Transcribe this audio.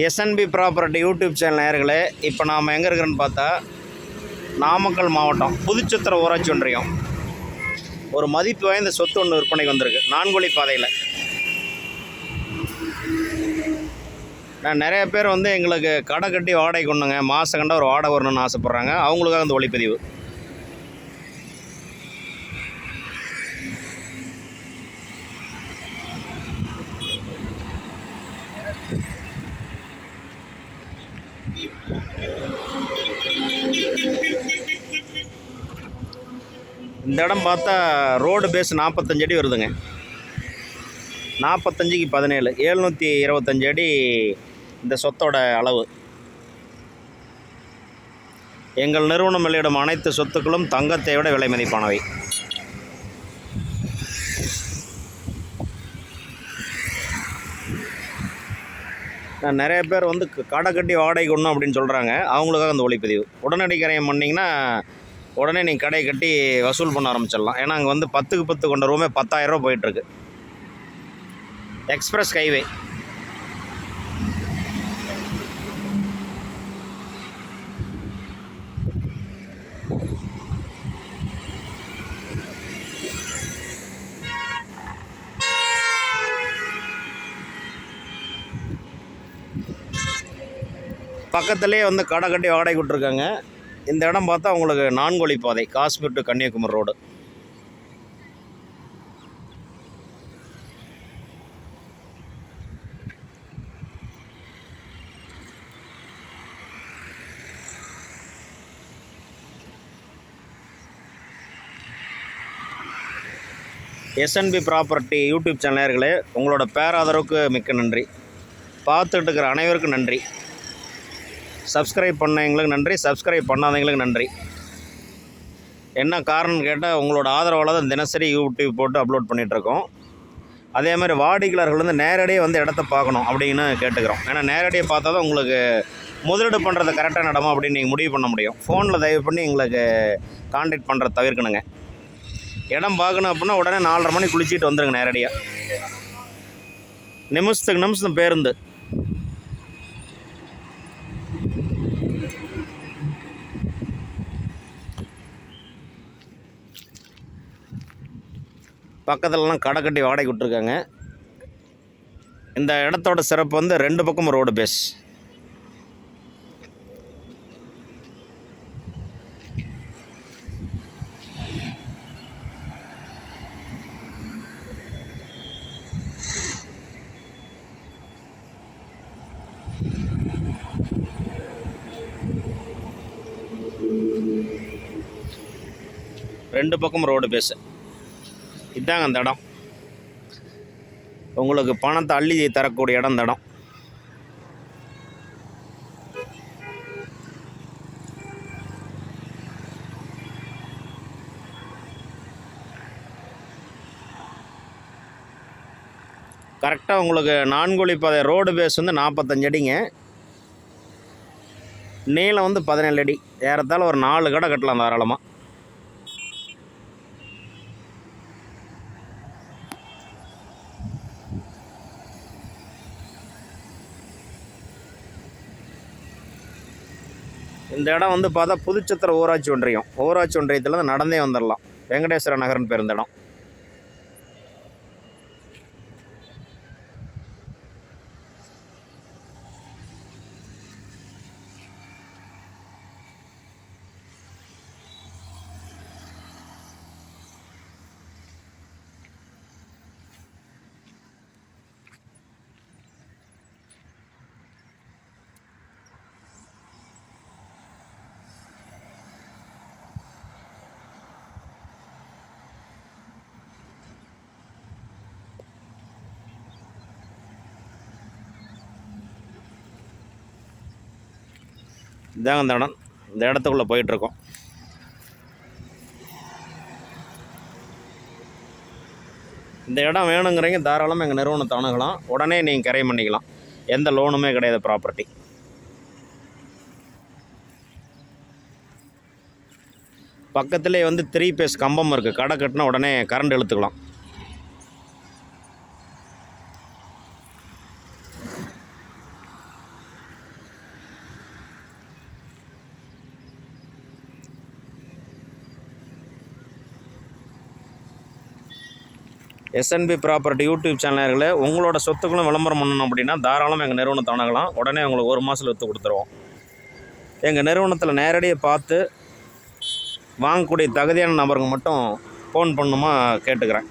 SNP property YouTube channel நேயர்களே இப்போ நாம் எங்கே இருக்கிறோன்னு பார்த்தா நாமக்கல் மாவட்டம் புதுச்சத்திர ஊராட்சி ஒன்றியம். ஒரு மதிப்பு வாய்ந்த சொத்து ஒன்று விற்பனைக்கு வந்திருக்கு. நான்கொழி பாதையில். நான் நிறைய பேர் வந்து எங்களுக்கு கடை கட்டி வாடகை கொண்டுங்க மாதம் கண்டால் ஒரு வாடகை வரணும்னு ஆசைப்பட்றாங்க. அவங்களுக்காக அந்த ஒளிப்பதிவு. இந்த இடம் பார்த்தா ரோடு பேஸ் நாற்பத்தஞ்சு அடி வருதுங்க. நாற்பத்தஞ்சுக்கு பதினேழு ஏழ்நூற்றி இருபத்தஞ்சு அடி இந்த சொத்தோட அளவு. எங்கள் நிறுவனம் வெளியிடும் அனைத்து சொத்துக்களும் தங்கத்தை விட விலை மதிப்பானவை. நிறைய பேர் வந்து க- கடை கட்டி வாடகை கொண்டோம் அப்படின்னு சொல்கிறாங்க அவங்களுக்காக அந்த ஒளிப்பதிவு. உடனடி கரையம் பண்ணிங்கன்னா உடனே நீங்கள் கடையை கட்டி வசூல் பண்ண ஆரம்பிச்சிடலாம். ஏன்னா அங்கே வந்து பத்துக்கு பத்து கொண்ட ரூமே பத்தாயிரரூபா போயிட்டுருக்கு எக்ஸ்பிரஸ் ஹைவே பக்கத்துலேயே வந்து கடை கட்டி வாடகை விட்ருக்காங்க இந்த இடம் பார்த்தா உங்களுக்கு நான்கொழி பாதை Kashmir to Kanyakumari road SNB property YouTube சேனலர்களே உங்களோட பேராதரவுக்கு மிக்க நன்றி. பார்த்துட்டு இருக்கிற அனைவருக்கும் நன்றி. சப்ஸ்கிரைப் பண்ணவங்களுக்கு நன்றி. சப்ஸ்கிரைப் பண்ணாதவங்களுக்கு நன்றி. என்ன காரணம்னு கேட்டால் உங்களோட ஆதரவால் தான் தினசரி யூடியூப் போட்டு அப்லோட் பண்ணிகிட்ருக்கோம் அதே மாதிரி வாடிக்கையாளர்கள் வந்து நேரடியாக வந்து இடத்த பார்க்கணும் அப்படின்னு கேட்டுக்கிறோம். ஏன்னா நேரடியாக பார்த்தா தான் உங்களுக்கு முதலீடு பண்ணுறது கரெக்டான இடமா அப்படின்னு நீங்கள் முடிவு பண்ண முடியும். ஃபோனில் தயவு பண்ணி எங்களுக்கு காண்டாக்ட் பண்ணுறத தவிர்க்கணுங்க. இடம் பார்க்கணும் அப்படின்னா உடனே நாலரை மணி குளிச்சுட்டு வந்துடுங்க நேரடியாக நிமிஷத்துக்கு நிமிஷம் பேருந்து. பக்கத்துலலாம் கடை கட்டி வாடகை விட்ருக்காங்க இந்த இடத்தோட சிறப்பு வந்து ரெண்டு பக்கமும் ரோடு பேஸ் ரெண்டு பக்கம் ரோடு பேஸு இதாங்க அந்த இடம். உங்களுக்கு பணத்தை அள்ளி தரக்கூடிய இடம் இந்த இடம். கரெக்டாக உங்களுக்கு நான்குழி பாதை ரோடு பேஸ் வந்து நாற்பத்தஞ்சு அடிங்க. நீளம் வந்து பதினேழு அடி. ஏறத்தாழ ஒரு நாலு கடை கட்டலாம் தாராளமாக இந்த இடம் வந்து பார்த்தா புதுச்சத்திர ஊராட்சி ஒன்றியம். ஊராட்சி ஒன்றியத்தில் நடந்தே வந்துடலாம் வெங்கடேஸ்வர நகர்னு பேர் இந்த இடம். இதாங்க இந்த இடம். இந்த இடத்துக்குள்ளே போயிட்டுருக்கோம். இந்த இடம் வேணுங்கிறீங்க தாராளமாக எங்கள் நிறுவனத்தை அணுகலாம். உடனே நீங்கள் கரை பண்ணிக்கலாம். எந்த லோனுமே கிடையாது ப்ராப்பர்ட்டி பக்கத்துலேயே வந்து த்ரீ பேஸ் கம்பம் இருக்குது கடை கட்டினா உடனே கரண்ட் இழுத்துக்கலாம். எஸ்என்பி ப்ராப்பர்ட்டி யூடியூப் சேனல்களே உங்களோட சொத்துக்களும் விளம்பரம் பண்ணணும் அப்படின்னா தாராளமாக எங்கள் நிறுவனத்தை அணுகலாம் உடனே உங்களுக்கு ஒரு மாதத்தில் விற்று கொடுத்துருவோம். எங்கள் நிறுவனத்தில் நேரடியாக பார்த்து வாங்கக்கூடிய தகுதியான நபருங்க மட்டும் ஃபோன் பண்ணுமா கேட்டுக்கிறேன்.